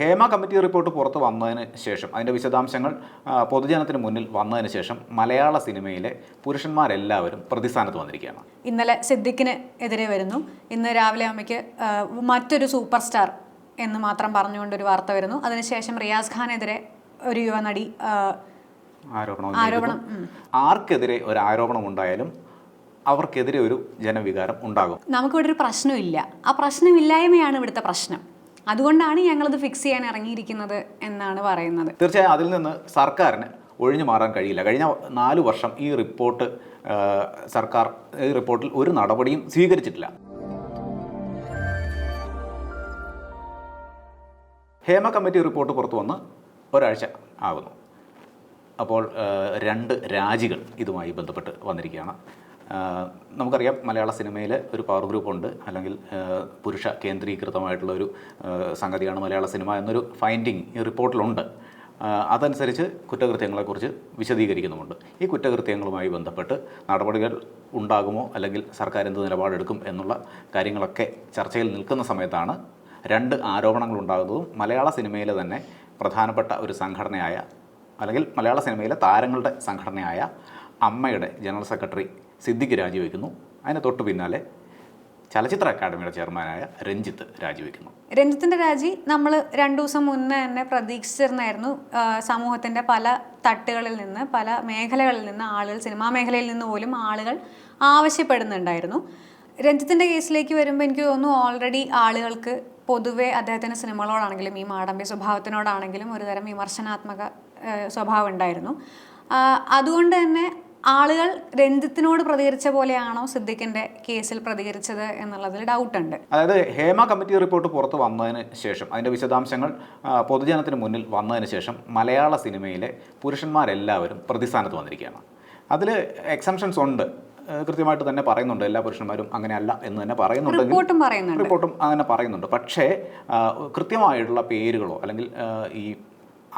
Hema committee report പുറത്ത് വന്നതിന് ശേഷം അതിന്റെ വിശദാംശങ്ങൾ പൊതുജനത്തിന് മുന്നിൽ വന്നതിന് ശേഷം മലയാള സിനിമയിലെ പുരുഷന്മാരെല്ലാവരും പ്രതിസ്ഥാനത്ത് വന്നിരിക്കുകയാണ്. ഇന്നലെ സിദ്ദിഖിന് എതിരെ വരുന്നു. ഇന്ന് രാവിലെ അമ്മയ്ക്ക് മറ്റൊരു സൂപ്പർ സ്റ്റാർ എന്ന് മാത്രം പറഞ്ഞുകൊണ്ടൊരു വാർത്ത വരുന്നു. അതിനുശേഷം റിയാസ് ഖാനെതിരെ ഒരു യുവനടി നടി ആരോപണം ആരോപണം, ആർക്കെതിരെ ഒരു ആരോപണം ഉണ്ടായാലും അവർക്കെതിരെ ഒരു ജനവികാരം ഉണ്ടാകും. നമുക്കിവിടെ ഒരു പ്രശ്നമില്ല. ആ പ്രശ്നമില്ലായ്മയാണ് ഇവിടുത്തെ പ്രശ്നം. അതുകൊണ്ടാണ് ഞങ്ങളത് ഫിക്സ് ചെയ്യാൻ ഇറങ്ങിയിരിക്കുന്നത് എന്നാണ് പറയുന്നത്. തീർച്ചയായും അതിൽ നിന്ന് സർക്കാരിന് ഒഴിഞ്ഞു മാറാൻ കഴിയില്ല. കഴിഞ്ഞ നാല് വർഷം ഈ റിപ്പോർട്ട് സർക്കാർ ഈ റിപ്പോർട്ടിൽ ഒരു നടപടിയും സ്വീകരിച്ചിട്ടില്ല. ഹേമ കമ്മിറ്റി റിപ്പോർട്ട് പുറത്തു വന്ന് ഒരാഴ്ച ആകുന്നു. അപ്പോൾ രണ്ട് രാജികൾ ഇതുമായി ബന്ധപ്പെട്ട് വന്നിരിക്കുകയാണ്. നമുക്കറിയാം മലയാള സിനിമയിൽ ഒരു പവർ ഗ്രൂപ്പ് ഉണ്ട്. അല്ലെങ്കിൽ പുരുഷ കേന്ദ്രീകൃതമായിട്ടുള്ള ഒരു സംഗതിയാണ് മലയാള സിനിമ എന്നൊരു ഫൈൻഡിങ് ഈ റിപ്പോർട്ടിലുണ്ട്. അതനുസരിച്ച് കുറ്റകൃത്യങ്ങളെക്കുറിച്ച് വിശദീകരിക്കുന്നുമുണ്ട്. ഈ കുറ്റകൃത്യങ്ങളുമായി ബന്ധപ്പെട്ട് നടപടികൾ ഉണ്ടാകുമോ അല്ലെങ്കിൽ സർക്കാർ എന്ത് നിലപാടെടുക്കും എന്നുള്ള കാര്യങ്ങളൊക്കെ ചർച്ചയിൽ നിൽക്കുന്ന സമയത്താണ് രണ്ട് ആരോപണങ്ങൾ ഉണ്ടാകുന്നതും മലയാള സിനിമയിലെ തന്നെ പ്രധാനപ്പെട്ട ഒരു സംഘടനയായ അല്ലെങ്കിൽ മലയാള സിനിമയിലെ താരങ്ങളുടെ സംഘടനയായ അമ്മയുടെ ജനറൽ സെക്രട്ടറി സിദ്ദിഖ് രാജിവെക്കുന്നു. അതിന് തൊട്ട് പിന്നാലെ ചലച്ചിത്ര അക്കാദമിയുടെ ചെയർമാനായ രഞ്ജിത്ത് രാജിവെക്കുന്നു. രഞ്ജിത്തിന്റെ രാജി നമ്മൾ രണ്ടു ദിവസം മുന്നേ തന്നെ പ്രതീക്ഷിച്ചിരുന്നായിരുന്നു. സമൂഹത്തിന്റെ പല തട്ടുകളിൽ നിന്ന് പല മേഖലകളിൽ നിന്ന് ആളുകൾ സിനിമാ മേഖലയിൽ നിന്ന് പോലും ആളുകൾ ആവശ്യപ്പെടുന്നുണ്ടായിരുന്നു. രഞ്ജിത്തിന്റെ കേസിലേക്ക് വരുമ്പോൾ എനിക്ക് തോന്നുന്നു ഓൾറെഡി ആളുകൾക്ക് പൊതുവെ അദ്ദേഹത്തിന്റെ സിനിമകളോടാണെങ്കിലും ഈ മാടമ്പി സ്വഭാവത്തിനോടാണെങ്കിലും ഒരുതരം വിമർശനാത്മക സ്വഭാവം ഉണ്ടായിരുന്നു. അതുകൊണ്ട് തന്നെ ആളുകൾ രഞ്ജിത്തിനോട് പ്രതികരിച്ച പോലെയാണോ സിദ്ദിഖിന്റെ കേസിൽ പ്രതികരിച്ചത് എന്നുള്ളതിൽ ഡൗട്ടുണ്ട്. അതായത് ഹേമ കമ്മിറ്റി റിപ്പോർട്ട് പുറത്ത് വന്നതിന് ശേഷം അതിന്റെ വിശദാംശങ്ങൾ പൊതുജനത്തിന് മുന്നിൽ വന്നതിന് ശേഷം മലയാള സിനിമയിലെ പുരുഷന്മാരെല്ലാവരും പ്രതിസ്ഥാനത്ത് വന്നിരിക്കുകയാണ്. അതിൽ എക്സംഷൻസ് ഉണ്ട്. കൃത്യമായിട്ട് തന്നെ പറയുന്നുണ്ട്. എല്ലാ പുരുഷന്മാരും അങ്ങനെയല്ല എന്ന് തന്നെ പറയുന്നുണ്ട് റിപ്പോർട്ടും പറയുന്നുണ്ട്. റിപ്പോർട്ടും അങ്ങനെ പറയുന്നുണ്ട്. പക്ഷേ കൃത്യമായിട്ടുള്ള പേരുകളോ അല്ലെങ്കിൽ ഈ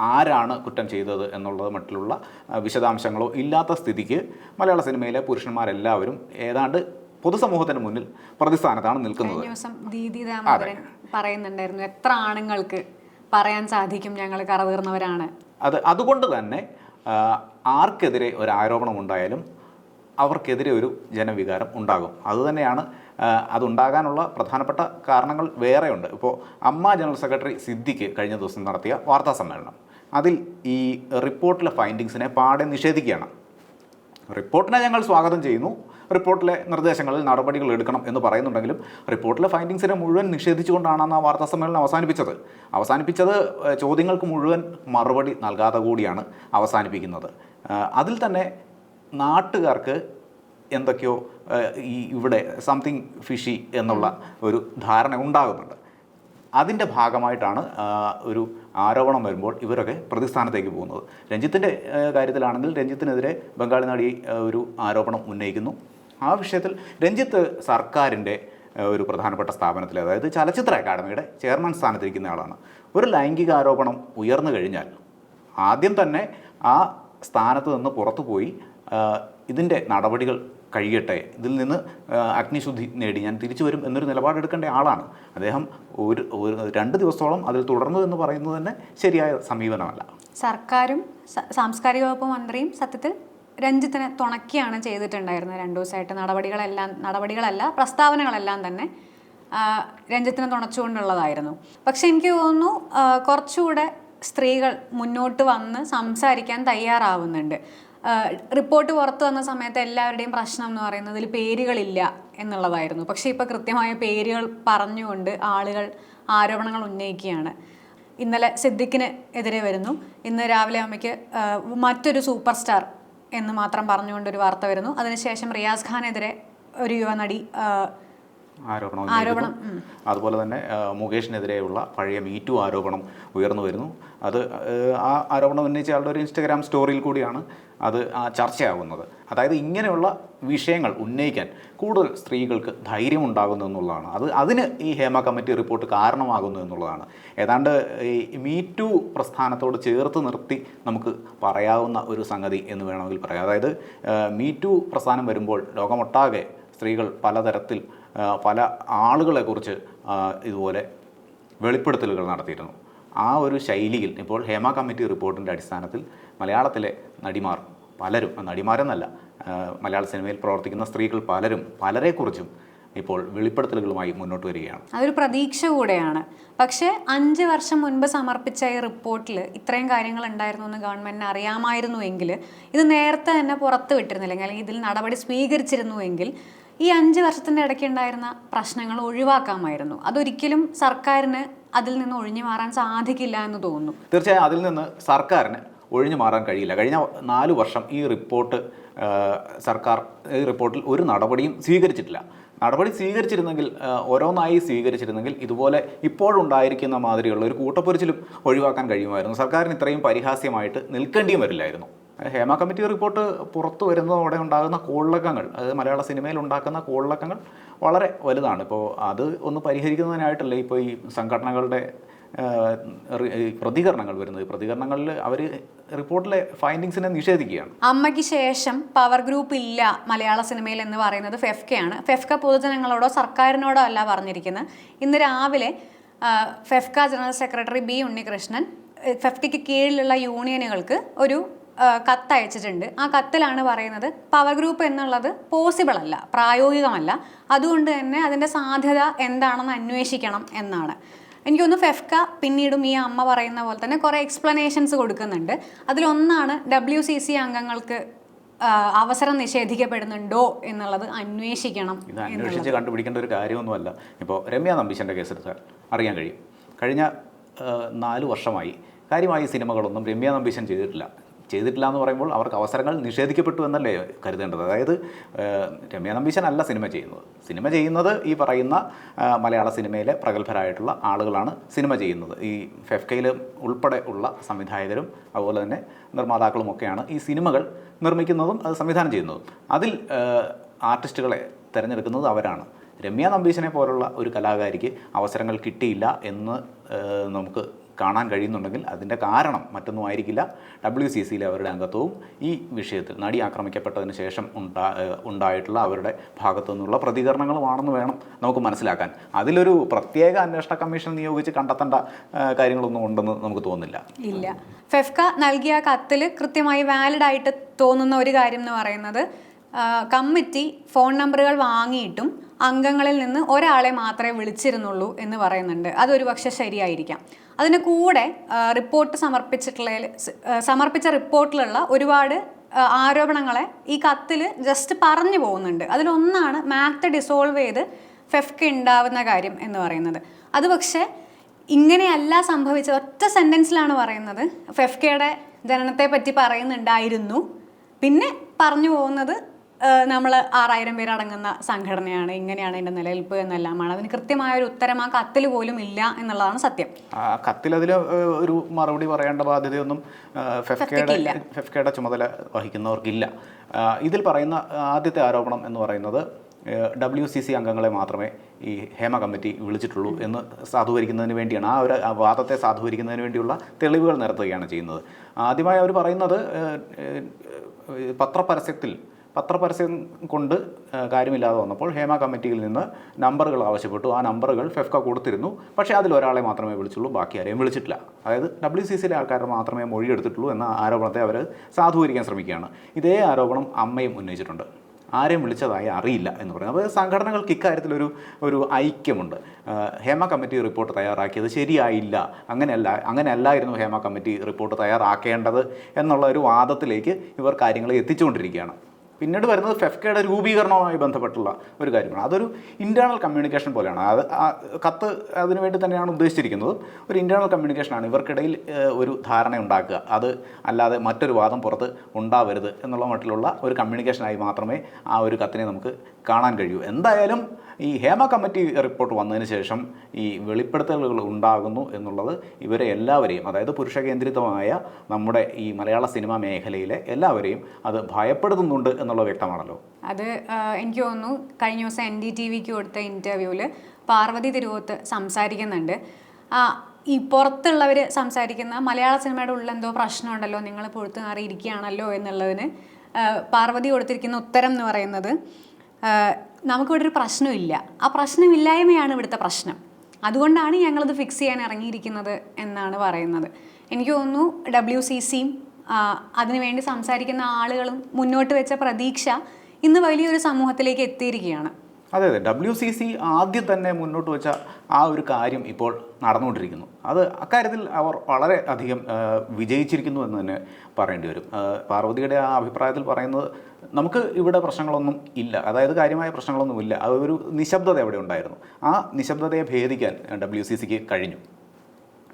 ആരാണ് കുറ്റം ചെയ്തത് എന്നുള്ളത് മറ്റുള്ള വിശദാംശങ്ങളോ ഇല്ലാത്ത സ്ഥിതിക്ക് മലയാള സിനിമയിലെ പുരുഷന്മാരെല്ലാവരും ഏതാണ്ട് പൊതുസമൂഹത്തിന് മുന്നിൽ പ്രതിസ്ഥാനത്താണ് നിൽക്കുന്നത്. പറയുന്നുണ്ടായിരുന്നു എത്ര ആണുങ്ങൾക്ക് പറയാൻ സാധിക്കും ഞങ്ങൾ കറതീർന്നവരാണ്? അത് അതുകൊണ്ട് തന്നെ ആർക്കെതിരെ ഒരു ആരോപണം ഉണ്ടായാലും അവർക്കെതിരെ ഒരു ജനവികാരം ഉണ്ടാകും. അതുതന്നെയാണ് അതുണ്ടാകാനുള്ള പ്രധാനപ്പെട്ട കാരണങ്ങൾ വേറെയുണ്ട്. ഇപ്പോൾ അമ്മ ജനറൽ സെക്രട്ടറി സിദ്ദിഖ് കഴിഞ്ഞ ദിവസം നടത്തിയ വാർത്താ സമ്മേളനം. അതിൽ ഈ റിപ്പോർട്ടിലെ ഫൈൻഡിങ്സിനെ പാടെ നിഷേധിക്കുകയാണ്. റിപ്പോർട്ടിനെ ഞങ്ങൾ സ്വാഗതം ചെയ്യുന്നു. റിപ്പോർട്ടിലെ നിർദ്ദേശങ്ങളിൽ നടപടികൾ എടുക്കണം എന്ന് പറയുന്നുണ്ടെങ്കിലും റിപ്പോർട്ടിലെ ഫൈൻഡിങ്സിനെ മുഴുവൻ നിഷേധിച്ചുകൊണ്ടാണ് ആ വാർത്താ സമ്മേളനം അവസാനിപ്പിച്ചത്. അവസാനിപ്പിച്ചത് ചോദ്യങ്ങൾക്ക് മുഴുവൻ മറുപടി നൽകാതെ കൂടിയാണ് അവസാനിപ്പിക്കുന്നത്. അതിൽ തന്നെ നാട്ടുകാർക്ക് എന്തൊക്കെയോ ഈ ഇവിടെ സംതിങ് ഫിഷി എന്നുള്ള ഒരു ധാരണ ഉണ്ടാകുന്നുണ്ട്. അതിന്റെ ഭാഗമായിട്ടാണ് ഒരു ആരോപണം വരുമ്പോൾ ഇവരൊക്കെ പ്രതിസ്ഥാനത്തേക്ക് പോകുന്നത്. രഞ്ജിത്തിന്റെ കാര്യത്തിലാണെങ്കിൽ രഞ്ജിത്തിനെതിരെ ബംഗാളി നടി ഒരു ആരോപണം ഉന്നയിക്കുന്നു. ആ വിഷയത്തിൽ രഞ്ജിത്ത് സർക്കാരിന്റെ ഒരു പ്രധാനപ്പെട്ട സ്ഥാപനത്തിൽ അതായത് ചലച്ചിത്ര അക്കാദമിയുടെ ചെയർമാൻ സ്ഥാനത്തിരിക്കുന്ന ആളാണ്. ഒരു ലൈംഗിക ആരോപണം ഉയർന്നു കഴിഞ്ഞാൽ ആദ്യം തന്നെ ആ സ്ഥാനത്ത് നിന്ന് പുറത്തു പോയി ഇതിന്റെ നടപടികൾ കഴിയട്ടെ. ഇതിൽ നിന്ന് അഗ്നിശുദ്ധി നേടി. ഞാൻ തിരിച്ചു വരും എന്നൊരു നിലപാടെടുക്കേണ്ട ആളാണ്. അദ്ദേഹം ഒരു ഒരു രണ്ട് ദിവസത്തോളം അതിൽ തുടർന്നു എന്ന് പറയുന്നത് തന്നെ ശരിയായ സമീപനമല്ല. സർക്കാരും സാംസ്കാരിക വകുപ്പ് മന്ത്രിയും സത്യത്തിൽ രഞ്ജിത്തിനെ തുണക്കിയാണ് ചെയ്തിട്ടുണ്ടായിരുന്നത് രണ്ടു ദിവസമായിട്ട്. നടപടികളെല്ലാം നടപടികളല്ല പ്രസ്താവനകളെല്ലാം തന്നെ രഞ്ജിത്തിനെ തുണച്ചുകൊണ്ടുള്ളതായിരുന്നു. പക്ഷെ എനിക്ക് തോന്നുന്നു കുറച്ചുകൂടെ സ്ത്രീകൾ മുന്നോട്ട് വന്ന് സംസാരിക്കാൻ തയ്യാറാവുന്നുണ്ട്. റിപ്പോർട്ട് പുറത്തു വന്ന സമയത്ത് എല്ലാവരുടെയും പ്രശ്നം എന്ന് പറയുന്നത് പേരുകളില്ല എന്നുള്ളതായിരുന്നു. പക്ഷെ ഇപ്പോൾ കൃത്യമായ പേരുകൾ പറഞ്ഞുകൊണ്ട് ആളുകൾ ആരോപണങ്ങൾ ഉന്നയിക്കുകയാണ്. ഇന്നലെ സിദ്ദിഖിന് എതിരെ വരുന്നു. ഇന്ന് രാവിലെ അമ്മയ്ക്ക് മറ്റൊരു സൂപ്പർ സ്റ്റാർ എന്ന് മാത്രം പറഞ്ഞുകൊണ്ടൊരു വാർത്ത വരുന്നു. അതിനുശേഷം റിയാസ് ഖാനെതിരെ ഒരു യുവനടി ആരോപണം ആരോപണം, അതുപോലെ തന്നെ മുകേഷിനെതിരെയുള്ള പഴയ മീറ്റു ആരോപണം ഉയർന്നു വരുന്നു. അത് ആ ആരോപണം ഉന്നയിച്ച ആളുടെ ഒരു ഇൻസ്റ്റഗ്രാം സ്റ്റോറിയിൽ കൂടിയാണ്. അത് ചർച്ചയാകുന്നത്. അതായത് ഇങ്ങനെയുള്ള വിഷയങ്ങൾ ഉന്നയിക്കാൻ കൂടുതൽ സ്ത്രീകൾക്ക് ധൈര്യം ഉണ്ടാകുന്നു എന്നുള്ളതാണ്. അത് അതിന് ഈ ഹേമ കമ്മിറ്റി റിപ്പോർട്ട് കാരണമാകുന്നു എന്നുള്ളതാണ്. ഏതാണ്ട് ഈ മീറ്റു പ്രസ്ഥാനത്തോട് ചേർത്ത് നിർത്തി നമുക്ക് പറയാവുന്ന ഒരു സംഗതി എന്ന് വേണമെങ്കിൽ പറയാം. അതായത് മീറ്റു പ്രസ്ഥാനം വരുമ്പോൾ ലോകമൊട്ടാകെ സ്ത്രീകൾ പലതരത്തിൽ പല ആളുകളെക്കുറിച്ച് ഇതുപോലെ വെളിപ്പെടുത്തലുകൾ നടത്തിയിരുന്നു. ആ ഒരു ശൈലിയിൽ ഇപ്പോൾ ഹേമ കമ്മിറ്റി റിപ്പോർട്ടിന്റെ അടിസ്ഥാനത്തിൽ മലയാളത്തിലെ നടിമാർ പലരും നടിമാരെന്നല്ല മലയാള സിനിമയിൽ പ്രവർത്തിക്കുന്ന സ്ത്രീകൾ പലരും പലരെക്കുറിച്ചും ഇപ്പോൾ വെളിപ്പെടുത്തലുകളുമായി മുന്നോട്ട് വരികയാണ്. അതൊരു പ്രതീക്ഷ കൂടെയാണ്. പക്ഷേ അഞ്ച് വർഷം മുൻപ് സമർപ്പിച്ച ഈ റിപ്പോർട്ടിൽ ഇത്രയും കാര്യങ്ങൾ ഉണ്ടായിരുന്നു എന്ന് ഗവൺമെന്റിന് അറിയാമായിരുന്നുവെങ്കിൽ ഇത് നേരത്തെ തന്നെ പുറത്ത് വിട്ടിരുന്നില്ലെങ്കിൽ അല്ലെങ്കിൽ ഇതിൽ നടപടി സ്വീകരിച്ചിരുന്നുവെങ്കിൽ ഈ അഞ്ച് വർഷത്തിന്റെ ഇടയ്ക്ക് ഉണ്ടായിരുന്ന പ്രശ്നങ്ങൾ ഒഴിവാക്കാമായിരുന്നു. അതൊരിക്കലും സർക്കാരിന് അതിൽ നിന്ന് ഒഴിഞ്ഞു മാറാൻ സാധിക്കില്ല എന്ന് തോന്നുന്നു. തീർച്ചയായും അതിൽ നിന്ന് സർക്കാരിന് ഒഴിഞ്ഞു മാറാൻ കഴിയില്ല. കഴിഞ്ഞ നാല് വർഷം ഈ റിപ്പോർട്ട് സർക്കാർ ഈ റിപ്പോർട്ടിൽ ഒരു നടപടിയും സ്വീകരിച്ചിട്ടില്ല. നടപടി സ്വീകരിച്ചിരുന്നെങ്കിൽ ഓരോന്നായി സ്വീകരിച്ചിരുന്നെങ്കിൽ ഇതുപോലെ ഇപ്പോഴുണ്ടായിരിക്കുന്ന മാതിരിയുള്ള ഒരു കൂട്ടപ്പൊരിച്ചിലും ഒഴിവാക്കാൻ കഴിയുമായിരുന്നു. സർക്കാരിന് ഇത്രയും പരിഹാസ്യമായിട്ട് നിൽക്കേണ്ടിയും വരില്ലായിരുന്നു. ഹേമ കമ്മിറ്റി റിപ്പോർട്ട് പുറത്തു വരുന്നതോടെ ഉണ്ടാകുന്ന കോളിളക്കങ്ങൾ അതായത് മലയാള സിനിമയിൽ ഉണ്ടാക്കുന്ന കോളിളക്കങ്ങൾ വളരെ വലുതാണ്. ഇപ്പോൾ അത് ഒന്ന് പരിഹരിക്കുന്നതിനായിട്ടല്ലേ ഇപ്പോൾ ഈ സംഘടനകളുടെ പ്രതികരണങ്ങൾ വരുന്നത് പ്രതികരണങ്ങളിൽ അവർ റിപ്പോർട്ടിലെ ഫൈൻഡിങ്സിനെ നിഷേധിക്കുകയാണ്. അമ്മയ്ക്ക് ശേഷം പവർ ഗ്രൂപ്പ് ഇല്ല മലയാള സിനിമയിൽ എന്ന് പറയുന്നത് ഫെഫ്കയാണ് ഫെഫ്ക പൊതുജനങ്ങളോടോ സർക്കാരിനോടോ അല്ല പറഞ്ഞിരിക്കുന്നത്. ഇന്ന് രാവിലെ FEFKA general secretary B Unnikrishnan ഫെഫ്കയ്ക്ക് കീഴിലുള്ള യൂണിയനുകൾക്ക് ഒരു കത്ത് അയച്ചിട്ടുണ്ട്. ആ കത്തിലാണ് പറയുന്നത് പവർ ഗ്രൂപ്പ് എന്നുള്ളത് പോസിബിൾ അല്ല പ്രായോഗികമല്ല. അതുകൊണ്ട് തന്നെ അതിന്റെ സാധ്യത എന്താണെന്ന് അന്വേഷിക്കണം എന്നാണ്. എനിക്ക് തോന്നുന്നു ഫെഫ്ക പിന്നീടും ഈ അമ്മ പറയുന്ന പോലെ തന്നെ കുറേ എക്സ്പ്ലനേഷൻസ് കൊടുക്കുന്നുണ്ട്. അതിലൊന്നാണ് ഡബ്ല്യു സി സി അംഗങ്ങൾക്ക് അവസരം നിഷേധിക്കപ്പെടുന്നുണ്ടോ എന്നുള്ളത് അന്വേഷിക്കണം ഇത് അന്വേഷിച്ച് കണ്ടുപിടിക്കേണ്ട ഒരു കാര്യമൊന്നുമല്ല. ഇപ്പോൾ രമ്യ നമ്പീശന്റെ കേസെടുത്താൽ അറിയാൻ കഴിയും. കഴിഞ്ഞ നാല് വർഷമായി കാര്യമായി സിനിമകളൊന്നും രമ്യ നമ്പീശൻ ചെയ്തിട്ടില്ല. ചെയ്തിട്ടില്ല എന്ന് പറയുമ്പോൾ അവർക്ക് അവസരങ്ങൾ നിഷേധിക്കപ്പെട്ടു എന്നല്ലേ കരുതേണ്ടത്. അതായത് രമ്യ നമ്പീശൻ അല്ല സിനിമ ചെയ്യുന്നത്. സിനിമ ചെയ്യുന്നത് ഈ പറയുന്ന മലയാള സിനിമയിലെ പ്രഗത്ഭരായിട്ടുള്ള ആളുകളാണ് സിനിമ ചെയ്യുന്നത്. ഈ ഫെഫ്കയിൽ ഉൾപ്പെടെ ഉള്ള സംവിധായകരും അതുപോലെ തന്നെ നിർമ്മാതാക്കളുമൊക്കെയാണ് ഈ സിനിമകൾ നിർമ്മിക്കുന്നതും അത് സംവിധാനം ചെയ്യുന്നതും. അതിൽ ആർട്ടിസ്റ്റുകളെ തിരഞ്ഞെടുക്കുന്നത് അവരാണ്. രമ്യ നമ്പീശനെ പോലുള്ള ഒരു കലാകാരിക്ക് അവസരങ്ങൾ കിട്ടിയില്ല എന്ന് നമുക്ക് കാണാൻ കഴിയുന്നുണ്ടെങ്കിൽ അതിന്റെ കാരണം മറ്റൊന്നും ആയിരിക്കില്ല. ഡബ്ല്യു സി സിയിലെ അവരുടെ അംഗത്വവും ഈ വിഷയത്തിൽ നടി ആക്രമിക്കപ്പെട്ടതിന് ശേഷം ഉണ്ടാ ഉണ്ടായിട്ടുള്ള അവരുടെ ഭാഗത്തു നിന്നുള്ള പ്രതികരണങ്ങളുമാണെന്ന് വേണം നമുക്ക് മനസ്സിലാക്കാൻ. അതിലൊരു പ്രത്യേക അന്വേഷണ കമ്മീഷൻ നിയോഗിച്ച് കണ്ടെത്തേണ്ട കാര്യങ്ങളൊന്നും ഉണ്ടെന്ന് നമുക്ക് തോന്നുന്നില്ല. ഇല്ല. ഫെഫ്ക നൽകിയ കത്തിൽ കൃത്യമായി വാലിഡ് ആയിട്ട് തോന്നുന്ന ഒരു കാര്യം എന്ന് പറയുന്നത് കമ്മിറ്റി ഫോൺ നമ്പറുകൾ വാങ്ങിയിട്ടും അംഗങ്ങളിൽ നിന്ന് ഒരാളെ മാത്രമേ വിളിച്ചിരുന്നുള്ളൂ എന്ന് പറയുന്നുണ്ട്. അതൊരു പക്ഷെ ശരിയായിരിക്കാം. അതിന് കൂടെ റിപ്പോർട്ട് സമർപ്പിച്ചിട്ടുള്ള സമർപ്പിച്ച റിപ്പോർട്ടിലുള്ള ഒരുപാട് ആരോപണങ്ങളെ ഈ കത്തിൽ ജസ്റ്റ് പറഞ്ഞു പോകുന്നുണ്ട്. അതിലൊന്നാണ് മാക്ട് ഡിസോൾവ് ചെയ്ത് ഫെഫ്ക്ക് ഉണ്ടാവുന്ന കാര്യം എന്ന് പറയുന്നത്. അത് പക്ഷേ ഇങ്ങനെയല്ല സംഭവിച്ച ഒറ്റ സെന്റൻസിലാണ് പറയുന്നത്. ഫെഫ്കയുടെ ജനനത്തെ പറ്റി പറയുന്നുണ്ടായിരുന്നു. പിന്നെ പറഞ്ഞു പോകുന്നത് നമ്മൾ ആറായിരം പേരടങ്ങുന്ന സംഘടനയാണ്. ഇങ്ങനെയാണ് എന്റെ നിലനിൽപ്പ് എന്നെല്ലാമാണ്. അതിന് കൃത്യമായ ഒരു ഉത്തരം ആ കത്തിൽ പോലും ഇല്ല എന്നുള്ളതാണ് സത്യം. കത്തിൽ അതിൽ ഒരു മറുപടി പറയേണ്ട ബാധ്യതയൊന്നും ഫെഫ്കയുടെ ഫെഫ്കയുടെ ചുമതല വഹിക്കുന്നവർക്കില്ല. ഇതിൽ പറയുന്ന ആദ്യത്തെ ആരോപണം എന്ന് പറയുന്നത് ഡബ്ല്യു സി സി അംഗങ്ങളെ മാത്രമേ ഈ ഹേമ കമ്മിറ്റി വിളിച്ചിട്ടുള്ളൂ എന്ന് സാധൂകരിക്കുന്നതിന് വേണ്ടിയാണ്. ആ ഒരു വാദത്തെ സാധൂകരിക്കുന്നതിന് വേണ്ടിയുള്ള തെളിവുകൾ നിരത്തുകയാണ് ചെയ്യുന്നത്. ആദ്യമായി അവർ പറയുന്നത് പത്രപരസ്യത്തിൽ പത്രപരസ്യം കൊണ്ട് കാര്യമില്ലാതെ വന്നപ്പോൾ ഹേമ കമ്മിറ്റിയിൽ നിന്ന് നമ്പറുകൾ ആവശ്യപ്പെട്ടു. ആ നമ്പറുകൾ ഫെഫ്ക കൊടുത്തിരുന്നു. പക്ഷേ അതിൽ ഒരാളെ മാത്രമേ വിളിച്ചുള്ളൂ ബാക്കി ആരെയും വിളിച്ചിട്ടില്ല. അതായത് ഡബ്ല്യു സി സിയിലെ ആൾക്കാരെ മാത്രമേ മൊഴിയെടുത്തിട്ടുള്ളൂ എന്ന ആരോപണത്തെ അവർ സാധൂകരിക്കാൻ ശ്രമിക്കുകയാണ്. ഇതേ ആരോപണം അമ്മയും ഉന്നയിച്ചിട്ടുണ്ട്. ആരെയും വിളിച്ചതായി അറിയില്ല എന്ന് പറയുന്നത്. അപ്പോൾ സംഘടനകൾക്ക് ഇക്കാര്യത്തിലൊരു ഒരു ഐക്യമുണ്ട്. ഹേമ കമ്മിറ്റി റിപ്പോർട്ട് തയ്യാറാക്കിയത് ശരിയായില്ല. അങ്ങനെയല്ല അങ്ങനെയല്ലായിരുന്നു ഹേമ കമ്മിറ്റി റിപ്പോർട്ട് തയ്യാറാക്കേണ്ടത് എന്നുള്ള ഒരു വാദത്തിലേക്ക് ഇവർ കാര്യങ്ങൾ എത്തിച്ചുകൊണ്ടിരിക്കുകയാണ്. പിന്നീട് വരുന്നത് ഫെഫ്കയുടെ രൂപീകരണവുമായി ബന്ധപ്പെട്ടുള്ള ഒരു കാര്യമാണ്. അതൊരു ഇന്റേർണൽ കമ്മ്യൂണിക്കേഷൻ പോലെയാണ്. അത് കത്ത് അതിനു വേണ്ടി തന്നെയാണ് ഉദ്ദേശിച്ചിരിക്കുന്നത്. ഒരു ഇന്റേർണൽ കമ്മ്യൂണിക്കേഷനാണ് ഇവർക്കിടയിൽ ഒരു ധാരണ ഉണ്ടാക്കുക. അത് അല്ലാതെ മറ്റൊരു വാദം പുറത്ത് ഉണ്ടാവരുത് എന്നുള്ള മട്ടിലുള്ള ഒരു കമ്മ്യൂണിക്കേഷനായി മാത്രമേ ആ ഒരു കത്തിനെ നമുക്ക് കാണാൻ കഴിയൂ. എന്തായാലും ഈ ഹേമ കമ്മിറ്റി റിപ്പോർട്ട് വന്നതിന് ശേഷം ഈ വെളിപ്പെടുത്തലുകൾ ഉണ്ടാകുന്നു എന്നുള്ളത് ഇവരെ എല്ലാവരെയും അതായത് പുരുഷ കേന്ദ്രിതമായ നമ്മുടെ ഈ മലയാള സിനിമാ മേഖലയിലെ എല്ലാവരെയും അത് ഭയപ്പെടുത്തുന്നുണ്ട് എന്നുള്ളത് വ്യക്തമാണല്ലോ. അത് എനിക്ക് തോന്നുന്നു കഴിഞ്ഞ ദിവസം എൻ ഡി ടി വിക്ക് കൊടുത്ത ഇന്റർവ്യൂവിൽ പാർവതി തിരുവോത്ത് സംസാരിക്കുന്നുണ്ട്. ഈ പുറത്തുള്ളവർ സംസാരിക്കുന്ന മലയാള സിനിമയുടെ ഉള്ളിൽ എന്തോ പ്രശ്നമുണ്ടല്ലോ നിങ്ങൾ പുറത്ത് മാറിയിരിക്കുകയാണല്ലോ എന്നുള്ളതിന് പാർവതി കൊടുത്തിരിക്കുന്ന ഉത്തരം എന്ന് പറയുന്നത് നമുക്കിവിടെ ഒരു പ്രശ്നമില്ല. ആ പ്രശ്നമില്ലായ്മയാണ് ഇവിടുത്തെ പ്രശ്നം. അതുകൊണ്ടാണ് ഞങ്ങളത് ഫിക്സ് ചെയ്യാൻ ഇറങ്ങിയിരിക്കുന്നത് എന്നാണ് പറയുന്നത്. എനിക്ക് തോന്നുന്നു ഡബ്ല്യു സി സിയും അതിനുവേണ്ടി സംസാരിക്കുന്ന ആളുകളും മുന്നോട്ട് വെച്ച പ്രതീക്ഷ ഇന്ന് വലിയൊരു സമൂഹത്തിലേക്ക് എത്തിയിരിക്കുകയാണ്. അതെ അതെ. ഡബ്ല്യു സി സി ആദ്യം തന്നെ മുന്നോട്ട് വെച്ച ആ ഒരു കാര്യം ഇപ്പോൾ നടന്നുകൊണ്ടിരിക്കുന്നു. അത് അക്കാര്യത്തിൽ അവർ വളരെ അധികം വിജയിച്ചിരിക്കുന്നു എന്ന് തന്നെ പറയേണ്ടി വരും. പാർവതിയുടെ ആ അഭിപ്രായത്തിൽ പറയുന്നത് നമുക്ക് ഇവിടെ പ്രശ്നങ്ങളൊന്നും ഇല്ല. അതായത് കാര്യമായ പ്രശ്നങ്ങളൊന്നും ഇല്ല. ആ ഒരു നിശബ്ദത അവിടെ ഉണ്ടായിരുന്നു. ആ നിശബ്ദതയെ ഭേദിക്കാൻ ഡബ്ല്യു സി സിക്ക് കഴിഞ്ഞു.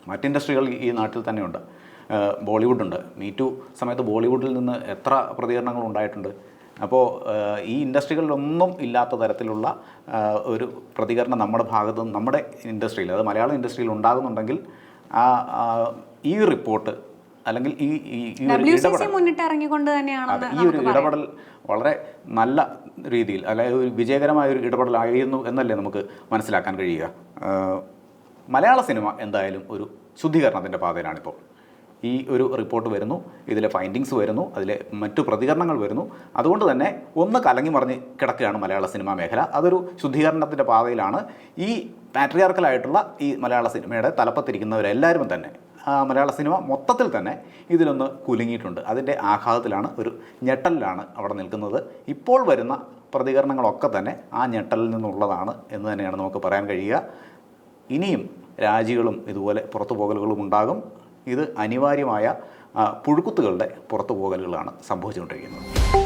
മറ്റ് ഇൻഡസ്ട്രികൾ ഈ- നാട്ടിൽ തന്നെയുണ്ട്. ബോളിവുഡുണ്ട്. മീറ്റു സമയത്ത് ബോളിവുഡിൽ നിന്ന് എത്ര പ്രതികരണങ്ങൾ ഉണ്ടായിട്ടുണ്ട്? അപ്പോൾ ഈ ഇൻഡസ്ട്രികളിലൊന്നും ഇല്ലാത്ത തരത്തിലുള്ള ഒരു പ്രതികരണം നമ്മുടെ ഭാഗത്തു നിന്ന് നമ്മുടെ ഇൻഡസ്ട്രിയിൽ അത് മലയാളം ഇൻഡസ്ട്രിയിൽ ഉണ്ടാകുന്നുണ്ടെങ്കിൽ ആ ഈ റിപ്പോർട്ട് അല്ലെങ്കിൽ ഈ ഈ ഈ ഒരു ഇടപെടൽ വളരെ നല്ല രീതിയിൽ അല്ലെങ്കിൽ ഒരു വിജയകരമായ ഒരു ഇടപെടലായിരുന്നു എന്നല്ലേ നമുക്ക് മനസ്സിലാക്കാൻ കഴിയുക. മലയാള സിനിമ എന്തായാലും ഒരു ശുദ്ധീകരണത്തിന്റെ പാതയിലാണിപ്പോൾ. ഈ ഒരു റിപ്പോർട്ട് വരുന്നു ഇതിലെ ഫൈൻഡിങ്സ് വരുന്നു അതിലെ മറ്റു പ്രതികരണങ്ങൾ വരുന്നു. അതുകൊണ്ട് തന്നെ ഒന്ന് കലങ്ങി മറിഞ്ഞ് കിടക്കുകയാണ് മലയാള സിനിമാ മേഖല. അതൊരു ശുദ്ധീകരണത്തിന്റെ പാതയിലാണ്. ഈ പാട്രിയാർക്കലായിട്ടുള്ള ഈ മലയാള സിനിമയുടെ തലപ്പത്തിരിക്കുന്നവരെല്ലാവരും തന്നെ മലയാള സിനിമ മൊത്തത്തിൽ തന്നെ ഇതിലൊന്ന് കുലുങ്ങിയിട്ടുണ്ട്. അതിന്റെ ആഘാതത്തിലാണ് ഒരു ഞെട്ടലിലാണ് അവിടെ നിൽക്കുന്നത്. ഇപ്പോൾ വരുന്ന പ്രതികരണങ്ങളൊക്കെ തന്നെ ആ ഞെട്ടലിൽ നിന്നുള്ളതാണ് എന്ന് തന്നെയാണ് നമുക്ക് പറയാൻ കഴിയുക. ഇനിയും രാജികളും ഇതുപോലെ പുറത്തു പോകലുകളും ഉണ്ടാകും. ഇത് അനിവാര്യമായ പുഴുക്കുത്തുകളുടെ പുറത്തു പോകലുകളാണ് സംഭവിച്ചുകൊണ്ടിരിക്കുന്നത്.